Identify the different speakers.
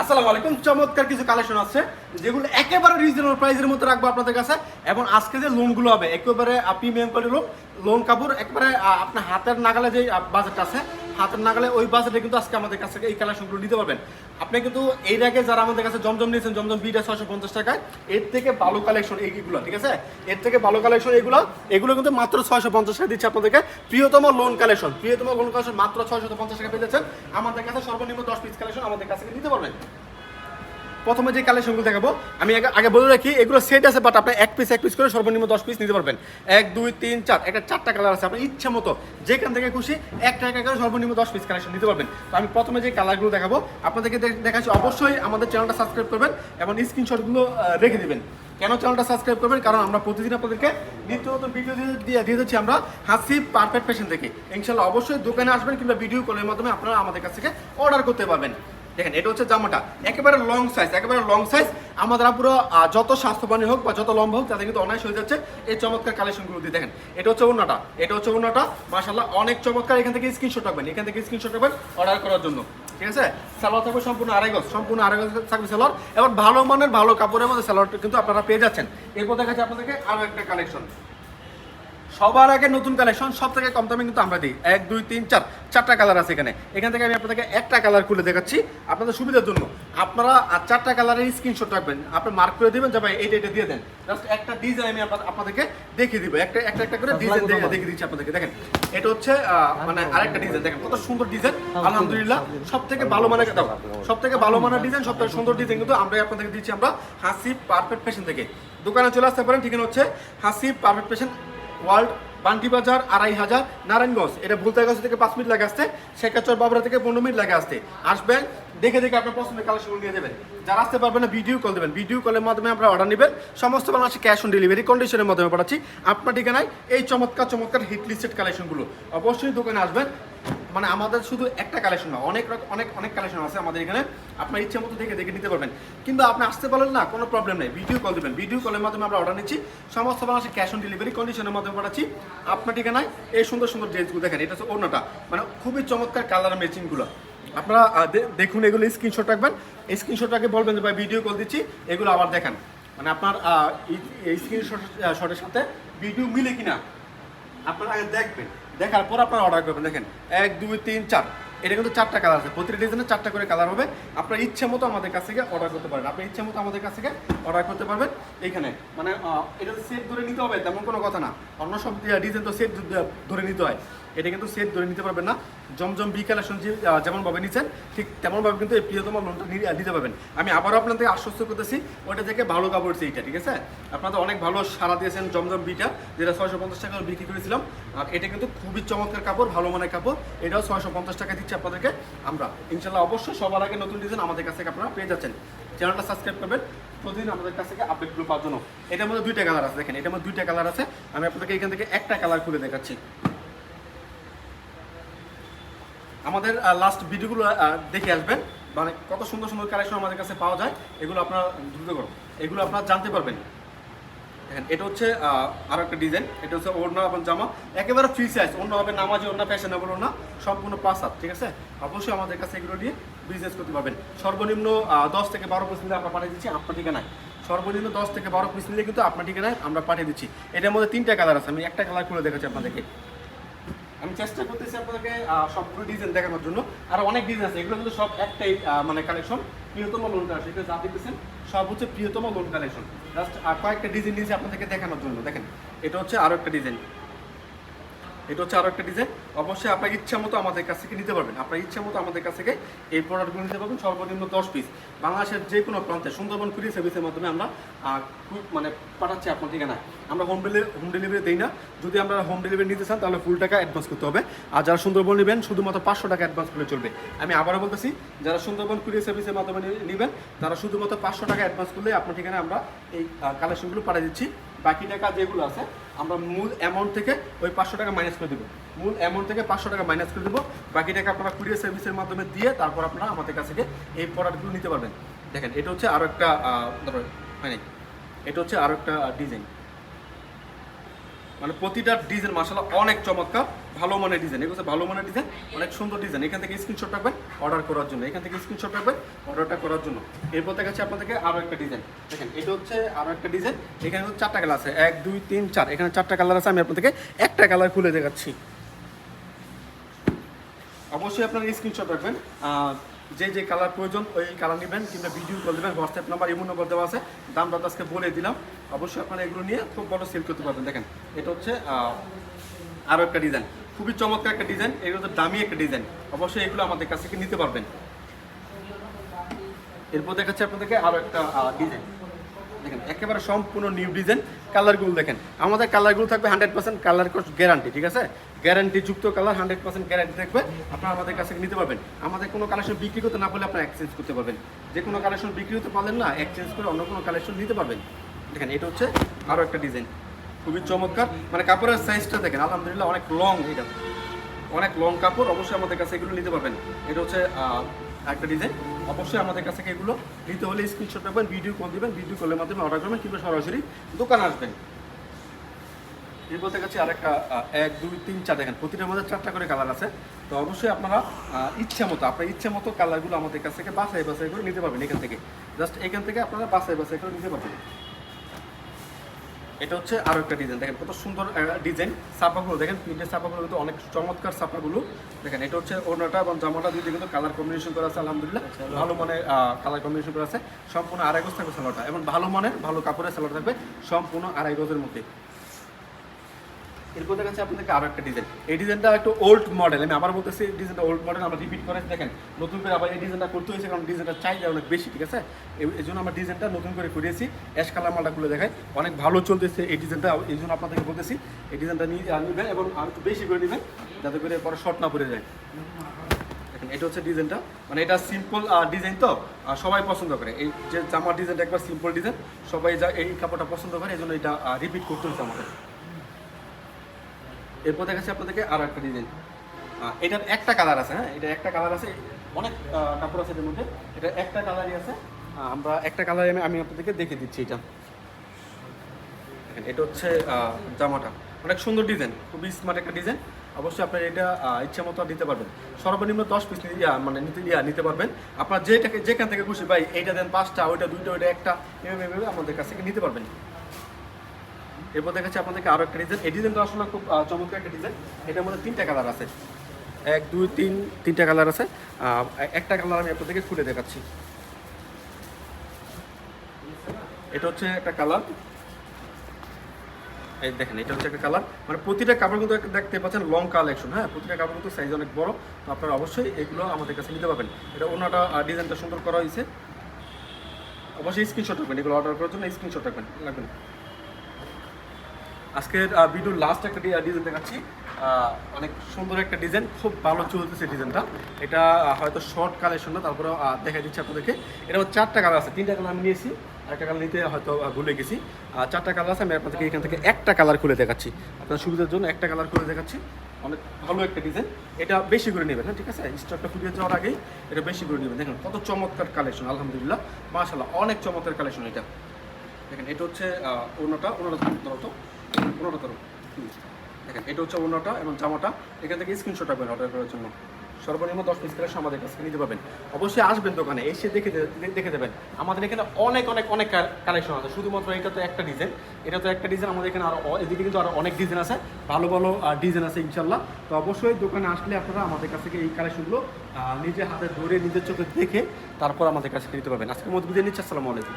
Speaker 1: আসসালামু আলাইকুম। চমৎকার কিছু কালেকশন আছে, যেগুলো একেবারে রিজনেবল প্রাইসের মধ্যে রাখব আপনাদের কাছে। এবং আজকে যে লোনগুলো হবে, একেবারে প্রিমিয়াম কোয়ালিটি লোন লোন কাপড়, একেবারে আপনার হাতের নাগালে যে বাজেট আছে হাতের নাগালে ওই বাজেটে কিন্তু আজকে আমাদের কাছে এই কালেকশনগুলো নিতে পারবেন। আপনি কিন্তু এর আগে যারা আমাদের কাছে জমজম নিয়েছেন, জমজম বিটা ছয়শো পঞ্চাশ টাকায়, এর থেকে ভালো কালেকশন এইগুলো, ঠিক আছে? এর থেকে ভালো কালেকশন এগুলো এগুলো কিন্তু মাত্র ছয়শো পঞ্চাশ টাকা দিচ্ছে আপনাদেরকে। Priyotom lawn collection Priyotom lawn collection মাত্র ছয়শো পঞ্চাশ টাকা পেয়ে যাচ্ছেন। আমাদের কাছে সর্বনিম্ন দশ পিস কালেকশন আমাদের কাছে নিতে পারবেন। প্রথমে যে কালেকশনগুলো দেখাবো, আমি আগে বলে রাখি, এগুলো সেট আছে বাট আপনি এক পিস এক পিস করে সর্বনিম্ন দশ পিস নিতে পারবেন। এক, দুই, তিন, চার, একটা চারটা কালার আছে, আপনার ইচ্ছা মতো যেখান থেকে খুশি একটা একটা করে সর্বনিম্ন দশ পিস কালেকশন নিতে পারবেন। তো আমি প্রথমে যে কালারগুলো দেখাবো, আপনাদেরকে দেখাচ্ছি, অবশ্যই আমাদের চ্যানেলটা সাবস্ক্রাইব করবেন এবং স্ক্রিনশটগুলো রেখে দিবেন। কেন চ্যানেলটা সাবস্ক্রাইব করবেন? কারণ আমরা প্রতিদিন আপনাদেরকে নিত্য নতুন ভিডিও দিয়ে দিয়ে দিচ্ছি আমরা হাসি পারফেক্ট ফ্যাশন থেকে ইনশাল্লাহ অবশ্যই দোকানে আসবেন কিংবা ভিডিও কলের মাধ্যমে আপনারা আমাদের কাছ থেকে অর্ডার করতে পারবেন। দেখেন, এটা হচ্ছে জামাটা। একেবারে লং সাইজ একেবারে লং সাইজ আমাদের পুরো যত স্বাস্থ্যবানী হোক বা যত লম্বা হোক, তাদের কিন্তু অনায়াস হয়ে যাচ্ছে এই চমৎকার কালেকশনগুলো দিয়ে। দেখেন, এটা হচ্ছে অন্যটা এটা হচ্ছে অন্যটা মাশাল্লাহ অনেক চমৎকার। এখান থেকে স্ক্রিনশট রাখবেন, এখান থেকে স্ক্রিনশট রাখবেন অর্ডার করার জন্য। ঠিক আছে? সালোয়ার থাকবে সম্পূর্ণ আড়াই গজ, সম্পূর্ণ আড়াই গজ থাকবে সালোয়ার। এবং ভালো মানের, ভালো কাপড়ের মধ্যে সালোয়ারটা কিন্তু আপনারা পেয়ে যাচ্ছেন। এরপর দেখা যাচ্ছে আপনাদেরকে আরও একটা কালেকশন সবার আগে নতুন কালেকশন সব থেকে কম দামে কিন্তু আমরা দিই। এক দুই তিন চার। চারটা কালার আছে এখানে। এখান থেকে আমি আপনাদেরকে একটা কালার খুলে দেখাচ্ছি আপনাদের সুবিধার জন্য। আপনারা আর চারটা কালারের স্ক্রিনশট রাখবেন। আপনি মার্ক করে দেবেন যে ভাই এইটা এটা দিয়ে দেন। জাস্ট একটা ডিজাইন আমি আপনাদেরকে দেখিয়ে দিব। একটা একটা একটা করে ডিজাইন দেখিয়ে দিচ্ছি আপনাদেরকে। দেখেন এটা হচ্ছে আহ, মানে আরেকটা ডিজাইন দেখেন কত সুন্দর ডিজাইন আলহামদুলিল্লাহ সব থেকে ভালো মানের সব থেকে ভালো মানের ডিজাইন সব থেকে সুন্দর ডিজাইন কিন্তু আমরা আপনাদেরকে দিচ্ছি আমরা হাসি পারফেক্ট ফ্যাশন থেকে। দোকানে চলে আসতে পারেন ঠিকানা হচ্ছে হাসি পারফেক্ট ফ্যাশন ওয়ার্ল্ড বান্টি বাজার, আড়াই হাজার, নারায়ণগঞ্জ। এটা ভুলতাগঞ্জ থেকে পাঁচ মিনিট লাগে আসতে, শেখাচর, বাবরা থেকে পনেরো মিনিট লাগে আসতে। আসবেন দেখে দেখে আপনার পছন্দের কালেকশন নিয়ে যাবেন যারা আসতে পারবেন না ভিডিও কল দেবেন। ভিডিও কলের মাধ্যমে আপনারা অর্ডার নেবেন। সমস্ত বাংলাদেশে ক্যাশ অন ডেলিভারি কন্ডিশনের মাধ্যমে পাঠাচ্ছি। আপনার ঠিকানায় এই চমৎকার চমৎকার হিট লিস্টেড কালেকশনগুলো অবশ্যই দোকানে আসবেন। মানে আমাদের শুধু একটা কালেকশন না, অনেক রকম অনেক অনেক কালেকশন আছে আমাদের এখানে। আপনার ইচ্ছে মতো দেখে দেখে নিতে পারবেন। কিন্তু আপনি আসতে পারলেন না, কোনো প্রবলেম নেই। ভিডিও কল দেবেন। ভিডিও কলের মাধ্যমে আমরা অর্ডার নিচ্ছি। সমস্ত বাংলাদেশে ক্যাশ অন ডেলিভারি কন্ডিশনের মাধ্যমে পাঠাচ্ছি। আপনার ঠিকানায় এই সুন্দর সুন্দর ড্রেসগুলো দেখেন। এটা হচ্ছে অন্যটা মানে খুবই চমৎকার কালার ম্যাচিংগুলো আপনারা দেখুন, এগুলো স্ক্রিনশট রাখবেন। স্ক্রিনশটটাকে বলবেন যে, ভাই ভিডিও কল দিচ্ছি, এগুলো আবার দেখান। মানে আপনার এই- শটের সাথে ভিডিও মিলে কিনা, আপনারা আগে দেখবেন। দেখার পর আপনারা অর্ডার করবেন। দেখেন, এক, দুই, তিন, চার। এটা কিন্তু চারটা কালার আছে। প্রতিটা ডিজাইনে চারটা করে কালার হবে। আপনার ইচ্ছে মতো আমাদের কাছ থেকে অর্ডার করতে পারেন। আপনার ইচ্ছে মতো আমাদের কাছ থেকে অর্ডার করতে পারবেন এইখানে মানে এটা সেট ধরে নিতে হবে, তেমন কোনো কথা না। অন্য সব ডিজাইন তো সেট ধরে নিতে হয়। এটা কিন্তু সেট ধরে নিতে পারবেন না। জমজম বি কালেকশন যেমনভাবে নিচ্ছেন ঠিক তেমনভাবে কিন্তু এই প্রিয়তম লোনটা নিতে পারবেন। আমি আবারও আপনাদের আশ্বস্ত করতেছি, ওটা থেকে ভালো কাপড় এইটা, ঠিক আছে? আপনাদের অনেক ভালো সারা দিয়েছেন জমজম বিটা যেটা ছয়শো পঞ্চাশ টাকা বিক্রি করেছিলাম। আর এটা কিন্তু খুবই চমৎকার কাপড়, ভালো মানের কাপড়। এটাও ছয়শো পঞ্চাশ টাকা দিচ্ছি আপনাদেরকে। আমরা ইনশাল্লাহ অবশ্যই সবার আগে নতুন ডিজাইন আমাদের কাছ থেকে আপনারা পেয়ে যাচ্ছেন। চ্যানেলটা সাবস্ক্রাইব করবেন, প্রতিদিন আমাদের কাছ থেকে আপডেটগুলো পাওয়ার জন্য। এটার মধ্যে দুইটা কালার আছে, দেখেন, এটার মধ্যে দুইটা কালার আছে। আমি আপনাদেরকে এখান থেকে একটা কালার খুলে দেখাচ্ছি। আমাদের লাস্ট ভিডিওগুলো দেখে আসবেন। মানে কত সুন্দর সুন্দর কালেকশন আমাদের কাছে পাওয়া যায়, এগুলো আপনারা দ্রুত করুন। এগুলো আপনারা জানতে পারবেন। দেখেন, এটা হচ্ছে আরও একটা ডিজাইন এটা হচ্ছে ওড়না এবং জামা। একেবারে ফ্রি সাইজ অন্য হবে নামাজি অন্য ফ্যাশনেবল ওড়না, সম্পূর্ণ পাঁচ হাত ঠিক আছে? অবশ্যই আমাদের কাছে এগুলো নিয়ে বিজনেস করতে পারবেন। সর্বনিম্ন দশ থেকে বারো পিস নিলে আমরা পাঠিয়ে দিচ্ছি আপনার ঠিকানায়। সর্বনিম্ন দশ থেকে বারো পিস নিলে কিন্তু আপনার ঠিকানায় আমরা পাঠিয়ে দিচ্ছি। এটার মধ্যে তিনটা কালার আছে, আমি একটা কালার খুলে দেখাচ্ছি আপনাদেরকে। আমি চেষ্টা করতেছি আপনাদেরকে সবগুলো ডিজাইন দেখানোর জন্য। আর অনেক ডিজাইন আছে, এগুলো কিন্তু সব একটাই মানে কালেকশন প্রিয়তম লোন কালেকশন এগুলো যা দেখতেছেন, সব হচ্ছে প্রিয়তম লোন কালেকশন জাস্ট কয়েকটা ডিজাইন নিয়েছি আপনাদেরকে দেখানোর জন্য, দেখেন। এটা হচ্ছে আরও একটা ডিজাইন এটা হচ্ছে আরও একটা ডিজাইন অবশ্যই আপনার ইচ্ছা মতো আমাদের কাছ থেকে নিতে পারবেন। আপনার ইচ্ছা মতো আমাদের কাছ থেকে এই প্রোডাক্টগুলো নিতে পারবেন, সর্বনিম্ন দশ পিস বাংলাদেশের যে কোনো প্রান্তে সুন্দরবন কুরিয়ার সার্ভিসের মাধ্যমে আমরা মানে পাঠাচ্ছি আপনার ঠিকানায় আমরা হোম ডেলিভারি হোম ডেলিভারি দিই না। যদি আমরা হোম ডেলিভারি নিতে চান, তাহলে ফুল টাকা অ্যাডভান্স করতে হবে। আর যারা সুন্দরবন নেবেন, শুধুমাত্র পাঁচশো টাকা অ্যাডভান্স করলে চলবে। আমি আবারও বলতেছি, যারা সুন্দরবন কুরিয়ার সার্ভিসের মাধ্যমে নেবেন, তারা শুধুমাত্র পাঁচশো টাকা অ্যাডভান্স করলে আপনার ঠিকানায় আমরা এই কালেকশনগুলো পাঠিয়ে দিচ্ছি। বাকি টাকা যেগুলো আছে, আমরা মূল অ্যামাউন্ট থেকে ওই পাঁচশো টাকা মাইনাস করে দেবো। মূল অ্যামাউন্ট থেকে পাঁচশো টাকা মাইনাস করে দেবো। বাকি টাকা আপনারা কুরিয়ার সার্ভিসের মাধ্যমে দিয়ে তারপর আপনারা আমাদের কাছ থেকে এই প্রোডাক্টগুলো নিতে পারবেন। দেখেন, এটা হচ্ছে আরও একটা ধরো নাই এটা হচ্ছে আরও একটা ডিজাইন মানে প্রতিটা ডিজাইন মাসাল্লাহ অনেক চমৎকার। ভালো মানের ডিজাইন এগুলো ভালো মানের ডিজাইন অনেক সুন্দর ডিজাইন এখান থেকে স্ক্রিনশট রাখবেন অর্ডার করার জন্য। এখান থেকে স্ক্রিনশট রাখবেন অর্ডারটা করার জন্য। এরপর দেখাচ্ছি আপনাদেরকে আরও একটা ডিজাইন দেখেন, এটা হচ্ছে আরও একটা ডিজাইন এখানে হচ্ছে চারটা কালার আছে। এক, দুই, তিন, চার। এখানে চারটা কালার আছে, আমি আপনাদেরকে একটা কালার খুলে দেখাচ্ছি। অবশ্যই আপনারা স্ক্রিনশট রাখবেন। যে যে কালার প্রয়োজন, ওই কালার নেবেন কিংবা ভিডিও কল দেবেন হোয়াটসঅ্যাপ নাম্বার ইমো নাম্বার দেওয়া আছে। দাম আজকে বলে দিলাম। অবশ্যই আপনারা এগুলো নিয়ে খুব বড় সেল করতে পারবেন। দেখেন, এটা হচ্ছে আরও একটা ডিজাইন খুবই চমৎকার একটা ডিজাইন এগুলো তো দামি একটা ডিজাইন অবশ্যই এগুলো আমাদের কাছ থেকে নিতে পারবেন। এরপর দেখাচ্ছে আপনাদেরকে আরও একটা ডিজাইন দেখেন, একেবারে সম্পূর্ণ নিউ ডিজাইন কালারগুলো দেখেন, আমাদের কালারগুলো থাকবে হান্ড্রেড পার্সেন্ট কালার গ্যারান্টি ঠিক আছে? গ্যারান্টি যুক্ত কালার হান্ড্রেড পার্সেন্ট গ্যারান্টি থাকবে, আপনারা আমাদের কাছে নিতে পারবেন। আমাদের কোনো কালেকশন বিক্রি করতে না পারলে আপনারা এক্সচেঞ্জ করতে পারবেন। যে কোনো কালেকশন বিক্রি হতে পারলেন না এক্সচেঞ্জ করে অন্য কোনো কালেকশন নিতে পারবেন। দেখেন, এটা হচ্ছে আরও একটা ডিজাইন খুবই চমৎকার। মানে কাপড়ের সাইজটা দেখেন আলহামদুলিল্লাহ অনেক লং এটা। অনেক লং কাপড় অবশ্যই আমাদের কাছে এগুলো নিতে পারবেন। এটা হচ্ছে একটা ডিজাইন অবশ্যই আমাদের কাছে এগুলো নিতে হলে স্ক্রিনশট রাখবেন ভিডিও কল দিবেন ভিডিও কলের মাধ্যমে অর্ডার করবেন কিংবা সরাসরি দোকান আসবেন। এরপর দেখাচ্ছি আরেকটা আহ, এক দুই তিন চার দেখেন প্রতিটার মধ্যে চারটা করে কালার আছে। তো অবশ্যই আপনারা ইচ্ছা মতো আপনার ইচ্ছা মতো কালারগুলো আমাদের কাছ থেকে বাছাই বাছাই করে নিতে পারবেন এখান থেকে। জাস্ট এখান থেকে আপনারা বাছাই বাছাই করে নিতে পারবেন। এটা হচ্ছে আরও একটা ডিজাইন দেখেন কত সুন্দর ডিজাইন সাপাগুলো দেখেন প্রিন্টের সাপাগুলো কিন্তু অনেক চমৎকার সাপাগুলো দেখেন, এটা হচ্ছে ওড়নাটা এবং জামাটা দিয়ে কিন্তু কালার কম্বিনেশন করা আছে, আলহামদুলিল্লাহ। ভালো মানে কালার কম্বিনেশন করা আছে। সম্পূর্ণ আড়াই গজ থাকবে সালোয়ারটা। এবং ভালো মানের ভালো কাপড়ের সালোয়ার থাকবে সম্পূর্ণ আড়াই গজের মধ্যে। এরপর দেখাচ্ছে আপনাদেরকে আরও একটা ডিজাইন এই ডিজাইনটা একটু ওল্ড মডেল আমি আবার বলতেছি ডিজাইনটা ওল্ড মডেল আমরা রিপিট করে দেখেন, নতুন করে আবার এই ডিজাইনটা করতে হয়েছে, কারণ ডিজাইনটা চাহিদা অনেক বেশি, ঠিক আছে? এই- জন্য আমরা ডিজাইনটা নতুন করে করিয়েছি অ্যাশ কালার মালটা খুলে দেখাই। অনেক ভালো চলতেছে এই ডিজাইনটা এই জন্য আপনাদেরকে বলতেছি, এই ডিজাইনটা নিয়ে নেবেন এবং আর একটু বেশি করে নেবেন, যাতে করে পরে শর্ট না পড়ে যায়। এটা হচ্ছে ডিজাইনটা মানে এটা সিম্পল ডিজাইন তো সবাই পছন্দ করে। এই যে জামার ডিজাইনটা একবার সিম্পল ডিজাইন সবাই যা এই কাপড়টা পছন্দ করে, এই জন্য এটা রিপিট করতে হচ্ছে আমাদের। এরপর দেখাচ্ছি আপনাদেরকে আরও একটা ডিজাইন এটার একটা কালার আছে হ্যাঁ? এটা একটা কালার আছে, অনেক কাপড় আছে এর মধ্যে। এটা একটা কালারই আছে। আমরা একটা কালারই আমি আপনাদেরকে দেখে দিচ্ছি এটা। এটা হচ্ছে জামাটা। অনেক সুন্দর ডিজাইন খুবই স্মার্ট একটা ডিজাইন অবশ্যই আপনার এটা ইচ্ছা মতো নিতে পারবেন। সর্বনিম্ন দশ পিস মানে নিতে ইয়া নিতে পারবেন। আপনার যেটাকে, যেখান থেকে খুশি ভাই, এইটা দেন পাঁচটা, ওইটা দুইটা, ওইটা একটা, এভাবে এভাবে আমাদের কাছ থেকে নিতে পারবেন। এরপর দেখাচ্ছি আপনাদেরকে আরও একটা ডিজাইন এই ডিজাইনটা আসলে খুব চমৎকার একটা ডিজাইন এটার মধ্যে তিনটা কালার আছে। এক, দুই, তিন, তিনটা কালার আছে। একটা কালার আমি আপনাদেরকে খুলে দেখাচ্ছি। এটা হচ্ছে একটা কালার এই দেখেন, এটা হচ্ছে একটা কালার মানে প্রতিটা কাপড় কিন্তু দেখতে পাচ্ছেন লং কালেকশন হ্যাঁ? প্রতিটা কাপড় কিন্তু সাইজ অনেক বড়। তো আপনারা অবশ্যই এগুলো আমাদের কাছে নিতে পারবেন। এটা অন্যটা ডিজাইনটা সুন্দর করা হয়েছে। অবশ্যই স্ক্রিনশট রাখবেন। এগুলো অর্ডার করার জন্য স্ক্রিনশট রাখবেন লাগবেন আজকের ভিডিওর লাস্ট একটা ডিজাইন দেখাচ্ছি। অনেক সুন্দর একটা ডিজাইন খুব ভালো চলতেছে ডিজাইনটা এটা হয়তো শর্ট কালেকশন না তারপরে দেখা দিচ্ছি আপনাদেরকে। এটা চারটা কালার আছে, তিনটা কালার আমি নিয়েছি একটা কালার নিতে হয়তো ভুলে গেছি। আর চারটা কালার আছে, আমি আপনাদেরকে এখান থেকে একটা কালার খুলে দেখাচ্ছি। আপনার সুবিধার জন্য একটা কালার খুলে দেখাচ্ছি। অনেক ভালো একটা ডিজাইন এটা বেশি করে নেবেন হ্যাঁ ঠিক আছে? স্টকটা ফুটিয়ে যাওয়ার আগেই এটা বেশি করে নেবেন। দেখেন, কত চমৎকার কালেকশন আলহামদুলিল্লাহ। মাশাল্লাহ অনেক চমৎকার কালেকশন এটা। দেখেন, এটা হচ্ছে অন্যটা অন্যটা ধরো তো অন্যটা ধরো। হুম। দেখেন, এটা হচ্ছে অন্যটা এবং জামাটা। এখান থেকে স্ক্রিনশট রাখবেন অর্ডার করার জন্য। সর্বনিম্ন দশ পিস কালেকশন আমাদের কাছ নিতে পারবেন। অবশ্যই আসবেন দোকানে, এসে দেখে দেখে দেবেন। আমাদের এখানে অনেক অনেক অনেক কালেকশন আছে। শুধুমাত্র এটা তো একটা ডিজাইন এটা তো একটা ডিজাইন আমাদের এখানে আরও এদিকে কিন্তু আরও অনেক ডিজাইন আছে। ভালো ভালো ডিজাইন আছে, ইনশাল্লাহ। তো অবশ্যই দোকানে আসলে আপনারা আমাদের কাছ থেকে এই কালেকশনগুলো নিজে হাতে ধরে, নিজের চোখে দেখে তারপর আমাদের কাছে নিতে পারবেন। আজকের মধ্যে বুঝে নিচ্ছি। আসসালামু আলাইকুম।